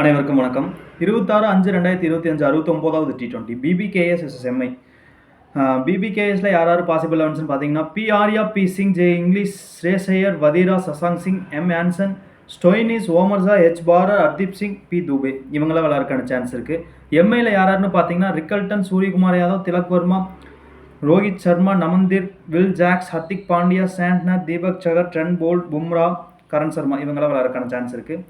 அனைவருக்கும் வணக்கம். இருபத்தாறு அஞ்சு ரெண்டாயிரத்தி இருபத்தி அஞ்சு அறுபத்தொம்போதாவது T twenty PBKS S MI பிபிகேஎஸ்ல யார் யார் பாசிபிள் லெவன்ஸ்னு பார்த்தீங்கன்னா P Arya P Singh J Inglis Shreyas Iyer Wadhera Shashank Singh M Jansen Stoinis Omarzai H Brar Hardeep Singh P Dubey. இவங்களாம் விளையாடுறதுக்கான சான்ஸ் இருக்குது எம்ஐயில் யார் யாருன்னு பார்த்தீங்கன்னா Rickelton Suryakumar Yadav Tilak Varma Rohit Sharma Naman Dhir Will Jacks Hardik Pandya Santner Deepak Chahar Trent Boult Bumrah Karan Sharma. இவங்களாம் விளையாடுறதுக்கான chance இருக்குது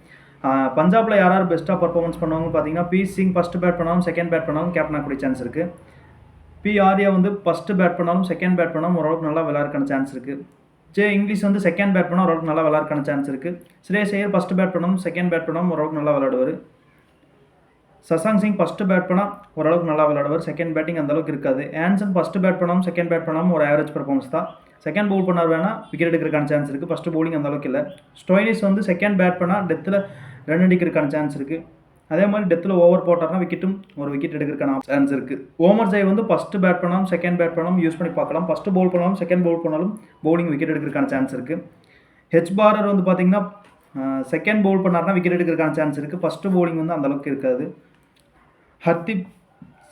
பஞ்சாபில் யார் யார் பெஸ்ட்டாக பர்ஃபார்மன்ஸ் பண்ணுவாங்கன்னு பார்த்தீங்கன்னா பி சிங் ஃபஸ்ட்டு பேட் பண்ணாலும் செகண்ட் பேட் பண்ணாலும் கேப்டன் ஆகக்கூடிய சான்ஸ் இருக்குது பி ஆர்யா வந்து ஃபஸ்ட்டு பேட் பண்ணாலும் செகண்ட் பேட் பண்ணாலும் ஓரளவுக்கு நல்லா விளையாடுக்கான சான்ஸ் இருக்குது ஜே இங்கிலீஷ் வந்து செகண்ட் பேட் பண்ணால் ஓரளவுக்கு நல்லா விளையாடுறதுக்கான சான்ஸ் இருக்குது ஸ்ரேஸ் ஐயர் ஃபஸ்ட்டு பேட் பண்ணாலும் செகண்ட் பேட் பண்ணாலும் ஓரளவுக்கு நல்லா விளையாடுவார். சசாங் சிங் ஃபஸ்ட்டு பேட் பண்ணால் ஓரளவுக்கு நல்லா விளையாடுவார். செகண்ட் பேட்டிங் அந்த அளவுக்கு இருக்காது. ஆன்சன் ஃபஸ்ட்டு பேட் பண்ணாலும் செகண்ட் பேட் பண்ணாமல் ஒரு ஆவரேஜ் பர்ஃபார்மன்ஸ் தான். செகண்ட் பவுல் பண்ணார் வேணால் விக்கெட் எடுக்கிறக்கான சான்ஸ் இருக்குது ஃபஸ்ட்டு பவுலிங் அந்த அளவுக்கு இல்லை. ஸ்டோயினிஸ் வந்து செகண்ட் பேட் பண்ணால் டெத்தில் ரன் அடிக்கிறதுக்கான சான்ஸ் இருக்குது அதே மாதிரி டெத்தில் ஓவர் போட்டார்னா விக்கெட்டும் ஒரு விக்கெட் எடுக்கிறதுக்கான சான்ஸ் இருக்குது ஓமர் ஜெய் வந்து ஃபஸ்ட்டு பேட் பண்ணாலும் செகண்ட் பேட் பண்ணாலும் யூஸ் பண்ணி பார்க்கலாம். ஃபஸ்ட்டு பவுல் பண்ணாலும் செகண்ட் பவுல் பண்ணாலும் பவுலிங் விக்கெட் எடுக்கிறதுக்கான சான்ஸ் இருக்குது ஹெச் பாரர் வந்து பார்த்தீங்கன்னா செகண்ட் பவுல் பண்ணார்னா விக்கெட் எடுக்கிறதுக்கான சான்ஸ் இருக்குது ஃபஸ்ட்டு பவுலிங் வந்து அந்த அளவுக்கு இருக்காது. ஹர்திப்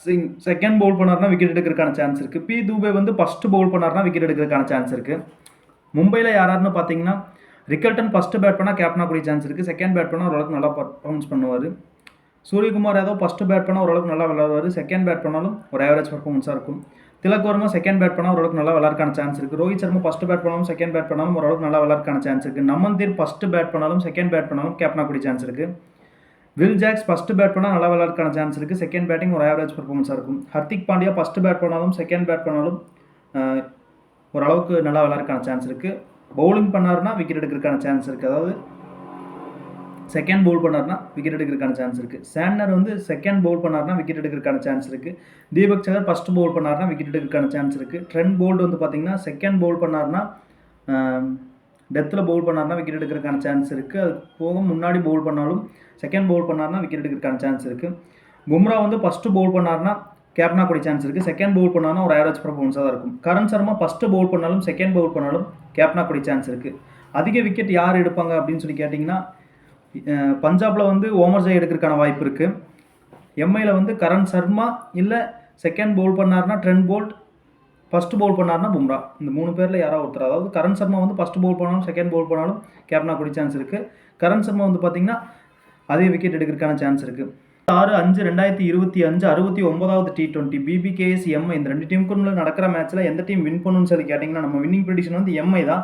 சிங் செகண்ட் பவுல் பண்ணார்னா விக்கெட் எடுக்கிறதுக்கான சான்ஸ் இருக்குது பி தூபே வந்து ஃபஸ்ட்டு பவுல் பண்ணார்னா விக்கெட் எடுக்கிறதுக்கான சான்ஸ் இருக்குது மும்பையில் யாராருன்னு பார்த்தீங்கன்னா ரிக்கல்டன் ஃபஸ்ட்டு பேட் பண்ணால் கேப்டனாக கூடிய சான்ஸ் இருக்குது செகண்ட் பேட் பண்ணால் ஓரளவுக்கு நல்லா பர்ஃபார்மன்ஸ் பண்ணுவார். சூரியகுமார் யாதவ் ஃபஸ்ட்டு பேட் பண்ணால் ஓரளவுக்கு நல்லா விளாடுவார் செகண்ட் பேட் பண்ணாலும் ஒரு ஆவரேஜ் பர்ஃபார்மன்ஸாக இருக்கும். திலக் வர்மா செகண்ட் பேட் பண்ணால் ஓரளவுக்கு நல்லா விளாட்றக்கான சான்ஸ் இருக்குது ரோஹித் சர்மா ஃபஸ்ட்டு பேட் பண்ணாலும் செகண்ட் பேட் பண்ணாலும் ஓரளவுக்கு நல்லா விளாட்றக்கான சான்ஸ் இருக்குது நமந்தீர் ஃபஸ்ட்டு பேட் பண்ணாலும் செகண்ட் பேட் பண்ணாலும் கேப்டனாக கூடிய சான்ஸ் இருக்குது வில் ஜாக்ஸ் ஃபஸ்ட்டு பேட் பண்ணால் நல்லா விளாட்றக்கான சான்ஸ் இருக்குது செகண்ட் பேட்டிங் ஒரு ஆவரேஜ் பர்ஃபார்மன்ஸாக இருக்கும். ஹர்திக் பாண்டியா ஃபஸ்ட்டு பேட் பண்ணாலும் செகண்ட் பேட் பண்ணாலும் ஓரளவுக்கு நல்லா விளாட்றக்கான சான்ஸ் இருக்குது பவுலிங் பண்ணாருன்னா விக்கெட் எடுக்கிறதுக்கான சான்ஸ் இருக்குது அதாவது செகண்ட் பவுல் பண்ணார்னா விக்கெட் எடுக்கிறதுக்கான சான்ஸ் இருக்குது சேண்டர் வந்து செகண்ட் பவுல் பண்ணார்னா விக்கெட் எடுக்கிறதுக்கான சான்ஸ் இருக்குது தீபக் சகர் ஃபஸ்ட்டு பவுல் பண்ணார்னா விக்கெட் எடுக்கிறதுக்கான சான்ஸ் இருக்குது ட்ரெண்ட் போல்டு வந்து பார்த்திங்கன்னா செகண்ட் பவுல் பண்ணார்னா டெத்தில் பவுல் பண்ணார்னா விக்கெட் எடுக்கிறதுக்கான சான்ஸ் இருக்குது அது போக முன்னாடி பவுல் பண்ணாலும் செகண்ட் பவுல் பண்ணார்னா விக்கெட் எடுக்கிறதுக்கான சான்ஸ் இருக்குது பும்ரா வந்து ஃபஸ்ட்டு பவுல் பண்ணார்னா கேப்டனாக கூடிய சான்ஸ் இருக்குது செகண்ட் பவுல் பண்ணாலும் ஒரு ஆவரேஜ் பர்ஃபார்மன்ஸாக தான் இருக்கும். கரண் சர்மா ஃபஸ்ட்டு பவுல் பண்ணாலும் செகண்ட் பவுல் பண்ணாலும் கேப்டனாக கூடிய சான்ஸ் இருக்குது அதிக விக்கெட் யார் எடுப்பாங்க அப்படின்னு சொல்லி கேட்டிங்கன்னா பஞ்சாபில் வந்து ஓமர் ஜெய் எடுக்கிறதுக்கான வாய்ப்பு இருக்குது எம்ஐயில் வந்து கரண் சர்மா இல்லை செகண்ட் பவுல் பண்ணார்னா ட்ரெண்ட் போல்ட் ஃபஸ்ட்டு பவுல் பண்ணார்னா பும்ரா. இந்த மூணு பேரில் யாராவது ஒருத்தர். அதாவது கரண் சர்மா வந்து ஃபஸ்ட்டு பவுல் பண்ணாலும் செகண்ட் பவுல் பண்ணாலும் கேப்டனாக கூடிய சான்ஸ் இருக்குது கரண் சர்மா வந்து பார்த்தீங்கன்னா அதே விக்கெட் எடுக்கிறதுக்கான சான்ஸ் இருக்குது ஆறு அஞ்சு ரெண்டாயிரத்தி இருபத்தி அஞ்சு அறுபத்தி ஒன்பதாவது டி டுவெண்ட்டி பிபிகேஎஸ் எம்ஐ இந்த ரெண்டு டீமுக்குள்ள நடக்கிற மேட்ச்சில் எந்த டீம் வின் பண்ணுன்னு சொல்லி கேட்டிங்கன்னா நம்ம வின்னிங் ப்ரெடிஷன் வந்து எம்ஐ தான்.